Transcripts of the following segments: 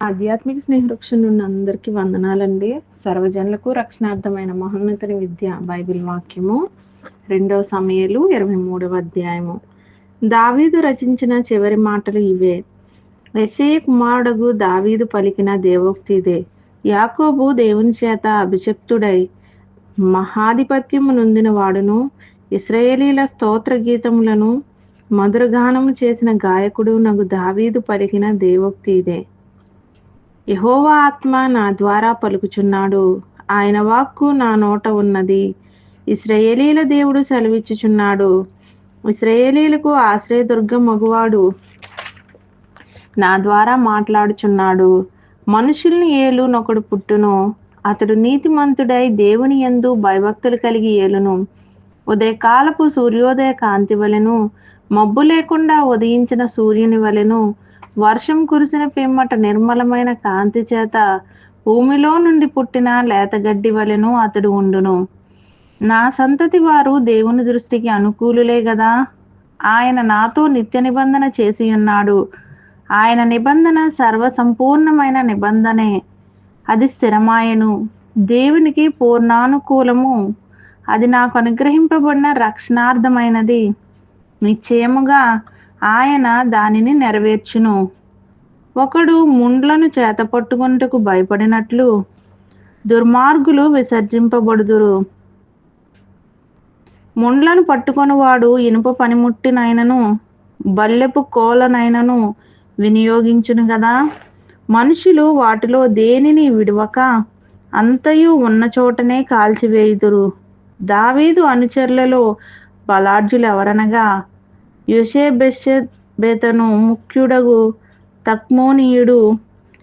ఆధ్యాత్మిక స్నేహవృక్షం నుండి అందరికీ వందనాలండి. సర్వజనులకు రక్షణార్థమైన మహోన్నతుని విద్య బైబిల్ వాక్యము. రెండవ సమయలు ఇరవై మూడవ అధ్యాయము. దావీదు రచించిన చివరి మాటలు ఇవే. యెషయ కుమారుడగు దావీదు పలికిన దేవోక్తి ఇదే. యాకోబు దేవుని చేత అభిషక్తుడై మహాధిపత్యము నొందిన వాడును ఇస్రాయేలీల స్తోత్ర గీతములను మధురగానము చేసిన గాయకుడు నగు దావీదు పలికిన దేవోక్తి ఇదే. యహోవా ఆత్మ నా ద్వారా పలుకుచున్నాడు. ఆయన వాక్కు నా నోట ఉన్నది. ఇస్రయేలీల దేవుడు సెలవిచ్చుచున్నాడు. ఇస్రయేలీలకు ఆశ్రయదుర్గం మగువాడు నా ద్వారా మాట్లాడుచున్నాడు. మనుషుల్ని ఏలు నొకడు పుట్టును. అతడు నీతిమంతుడై దేవుని యందు భయభక్తులు కలిగి ఏలును. ఉదయకాలపు సూర్యోదయ కాంతి వలెను మబ్బు లేకుండా ఉదయించిన సూర్యుని వలెను వర్షం కురిసిన పిమ్మట నిర్మలమైన కాంతి చేత భూమిలో నుండి పుట్టిన లేతగడ్డి వలెను అతడు ఉండును. నా సంతతి వారు దేవుని దృష్టికి అనుకూలులే గదా. ఆయన నాతో నిత్య నిబంధన చేసి ఉన్నాడు ఆయన నిబంధన సర్వసంపూర్ణమైన నిబంధనే. అది స్థిరమాయను. దేవునికి పూర్ణానుకూలము. అది నాకు అనుగ్రహింపబడిన రక్షణార్థమైనది. నిశ్చయముగా ఆయన దానిని నెరవేర్చును. ఒకడు ముండ్లను చేతపట్టుకొనుటకు భయపడినట్లు దుర్మార్గులు విసర్జింపబడుదురు. ముండ్లను పట్టుకొనివాడు ఇనుప పనిముట్టినైనను బల్లెపు కోలనైనను వినియోగించును కదా మనుషులు వాటిలో దేనిని విడవక అంతయు ఉన్న చోటనే కాల్చివేయుదురు. దావీదు అనుచరులలో బలార్జులు ఎవరనగా యుషేబెషెబెతను ముఖ్యుడగు తక్మోనీయుడు.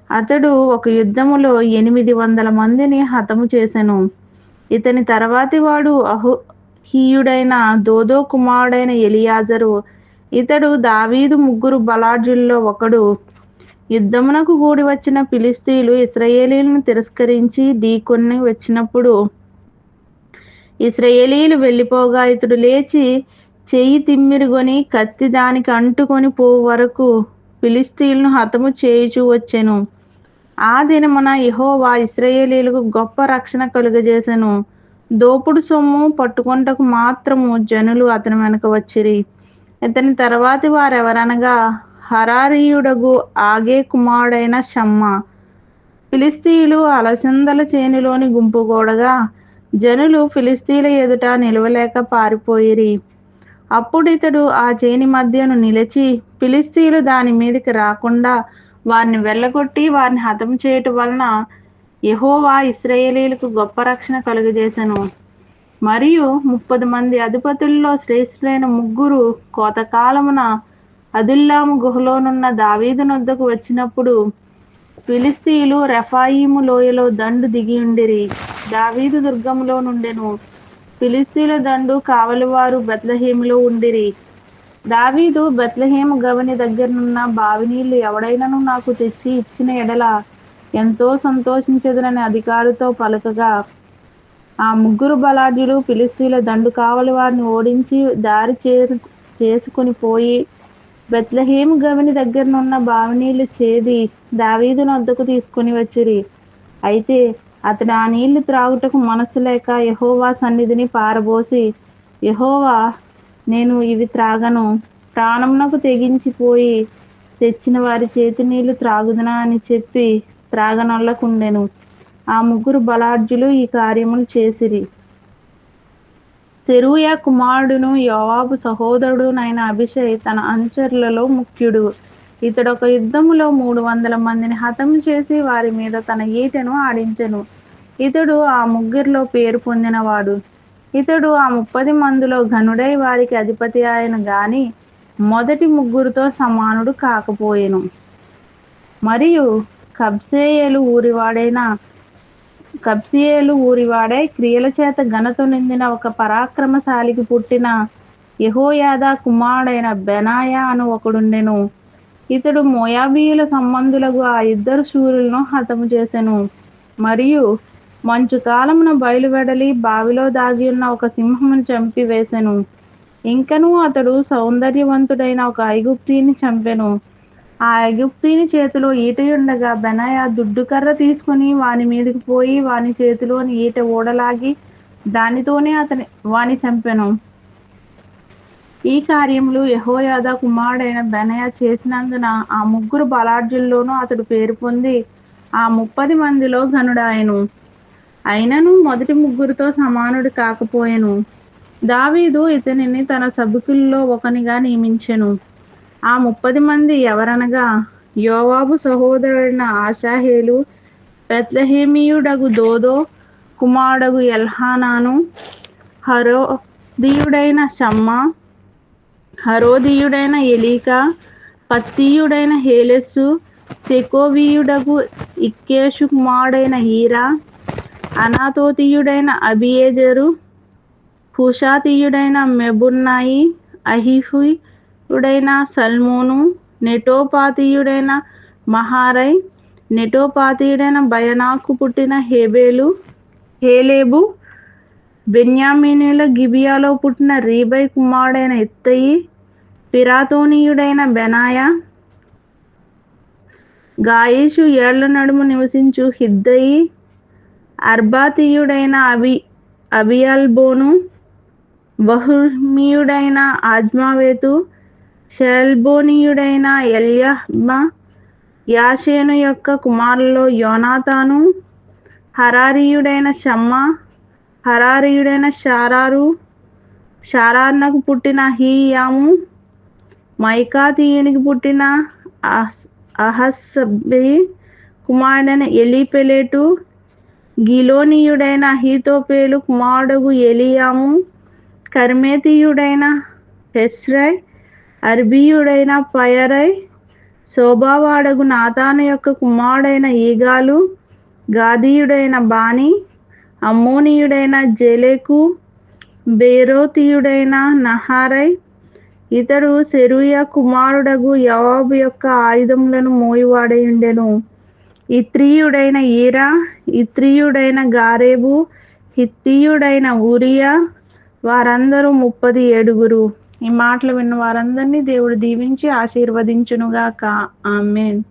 అతడు ఒక యుద్ధములో ఎనిమిది వందల మందిని హతము చేసెను. ఇతని తర్వాతి వాడు అహుహీయుడైన దోదో కుమారుడైన ఎలియాజరు. ఇతడు దావీదు ముగ్గురు బలార్జుల్లో ఒకడు. యుద్ధమునకు కూడి వచ్చిన ఫిలిస్తీన్లు ఇస్రాయేలీలను తిరస్కరించి ఢీకొని వచ్చినప్పుడు ఇస్రాయేలీలు వెళ్ళిపోగా ఇతడు లేచి చెయ్యి తిమ్మిరుగొని కత్తి దానికి అంటుకొని పోవు వరకు ఫిలిస్తీన్లను హతము చేయుచూ వచ్చెను. ఆ దినమున యహోవా ఇస్రాయేలీలకు గొప్ప రక్షణ కలుగజేసెను. దోపుడు సొమ్ము పట్టుకొంటకు మాత్రము జనులు అతని వెనక వచ్చిరి. ఇతని తర్వాతి వారెవరనగా హరారీయుడగు ఆగే కుమారుడైన షమ్మ. ఫిలిస్తీయులు అలసందల చేనిలోని గుంపుకోడగా జనులు ఫిలిస్తీన్ల ఎదుట నిలవలేక పారిపోయిరి. అప్పుడు ఇతడు ఆ చేని మధ్యను నిలిచి పిలిస్తీలు దాని మీదకి రాకుండా వారిని వెళ్ళగొట్టి వారిని హతం చేయటం వలన యహోవా ఇస్రాయేలీలకు గొప్ప రక్షణ కలుగజేశాను మరియు ముప్పది మంది అధిపతుల్లో శ్రేష్ఠులైన ముగ్గురు కోతకాలమున అదుల్లాము గుహలోనున్న దావీదు నొద్దకు వచ్చినప్పుడు ఫిలిస్తీయులు రెఫాయిము లోయలో దండు దిగి ఉండిరి. దావీదు దుర్గములో నుండెను. ఫిలిస్తీన్ల దండు కావలివారు బెత్లహేములో ఉండిరి. దావీదు బెత్లహేము గవని దగ్గరనున్న బావి నీళ్ళు ఎవడైనను నాకు తెచ్చి ఇచ్చిన ఎడల ఎంతో సంతోషించదునని అధికారితో పలకగా ఆ ముగ్గురు బలాఢ్యులు ఫిలిస్తీన్ల దండు కావలి వారిని ఓడించి దారి చే చేసుకుని పోయి బెత్లహేమ్ గవిని దగ్గరనున్న బావినీళ్ళు చేది దావీదును వద్దకు తీసుకుని వచ్చిరి. అయితే అతడు ఆ నీళ్ళు త్రాగుటకు మనస్సు లేక యహోవా సన్నిధిని పారబోసి యహోవా నేను ఇవి త్రాగను. ప్రాణమునకు తెగించిపోయి తెచ్చిన వారి చేతి నీళ్ళు త్రాగుదునా అని చెప్పి త్రాగనొల్లకుండెను. ఆ ముగ్గురు బలాఢ్యులు ఈ కార్యములు చేసిరి. సెరూయ కుమారుడును యోవాబు సహోదరుడునైన అభిషయ్ తన అనుచరులలో ముఖ్యుడు. ఇతడు ఒక యుద్ధములో మూడు వందల మందిని హతం చేసి వారి మీద తన ఈటెను ఆడించెను. ఇతడు ఆ ముగ్గురిలో పేరు పొందినవాడు. ఇతడు ఆ ముప్పది మందిలో ఘనుడై వారికి అధిపతి ఆయన గాని మొదటి ముగ్గురితో సమానుడు కాకపోయెను. మరియు కబ్సేయలు ఊరివాడైన కబ్సియేలు ఊరివాడై క్రియల చేత ఘనత నిందిన ఒక పరాక్రమశాలికి పుట్టిన యహోయాదా కుమారుడైన బెనాయా అను ఒకడుండెను. ఇతడు మోయాబీయుల సంబంధులకు ఆ ఇద్దరు శూరులను హతము చేసెను. మరియు మంచు కాలమున బయలువెడలి బావిలో దాగి ఉన్న ఒక సింహమును చంపి వేసెను. ఇంకను అతడు సౌందర్యవంతుడైన ఒక ఐగుప్తిని చంపెను. ఆ ఐగుప్తిని చేతిలో ఈటయుండగా బెనయ దుడ్డుకర్ర తీసుకుని వాని మీదకి పోయి వాని చేతిలోని ఈట ఊడలాగి దానితోనే అతని వాని చంపెను. ఈ కార్యములు యహోయాద కుమారుడైన బెనయా చేసినందున ఆ ముగ్గురు బలార్జుల్లోనూ అతడు పేరు పొంది ఆ ముప్పది మందిలో ఘనుడాయను. అయినను మొదటి ముగ్గురితో సమానుడు కాకపోయెను. దావీదు ఇతనిని తన సభికుల్లో ఒకనిగా నియమించెను. ఆ ముప్పది మంది ఎవరనగా యోవాబు సహోదరుడైన ఆషాహేలు బెత్లెహేమీయుడగు దోదో కుమారుడగు ఎల్హానాను హరోదీయుడైన షమ్మా హరోదీయుడైన ఎలీకా పత్తీయుడైన హేలెస్సు తెకోవీయుడగు ఇక్కేషు కుమారుడైన హీరా అనాతోతీయుడైన అబియేజరు హుషాతీయుడైన మెబున్నాయి అహిహుయుడైన సల్మోను నెటోపాతీయుడైన మహారై నెటోపాతీయుడైన బయనాకు పుట్టిన హేబేలు హేలేబు బెన్యామీనీల గిబియాలో పుట్టిన రీబై కుమారుడైన ఇత్తయి పిరాతోనీయుడైన బెనాయ గాయేషు ఏళ్ళ నడుము నివసించు హిద్దయి అర్బాతీయుడైన అవి అవియల్బోను బహుమీయుడైన ఆజ్మావేతు షెల్బోనీయుడైన ఎల్యహ్మ యాషేను యొక్క కుమారులలో యోనాతాను హరారీయుడైన షమ్మ హరారీయుడైన షారారు షారార్నకు పుట్టిన హీయాము మైకాతీయునికి పుట్టిన అహస్సబి కుమారుడైన ఎలిపెలేటు గిలోనీయుడైన హీతోపేలు కుమారుడగు ఎలియాము కర్మేతీయుడైన హెస్రై అర్బీయుడైన పయరై శోభావాడగు నాతాను యొక్క కుమారుడైన ఈగాలు గాదీయుడైన బాణి అమ్మోనీయుడైన జెలెకు బేరోతీయుడైన నహారై ఇతడు సెరూయ కుమారుడగు యవాబు యొక్క ఆయుధములను మోయువాడయుండెను. ఇత్రియుడైన ఈరా ఇత్రియుడైన గారేబు హిత్తీయుడైన ఊరియా వారందరూ ముప్పది ఏడుగురు. ఈ మాటలు విన్న వారందరినీ దేవుడు దీవించి ఆశీర్వదించునుగాక. ఆమెన్.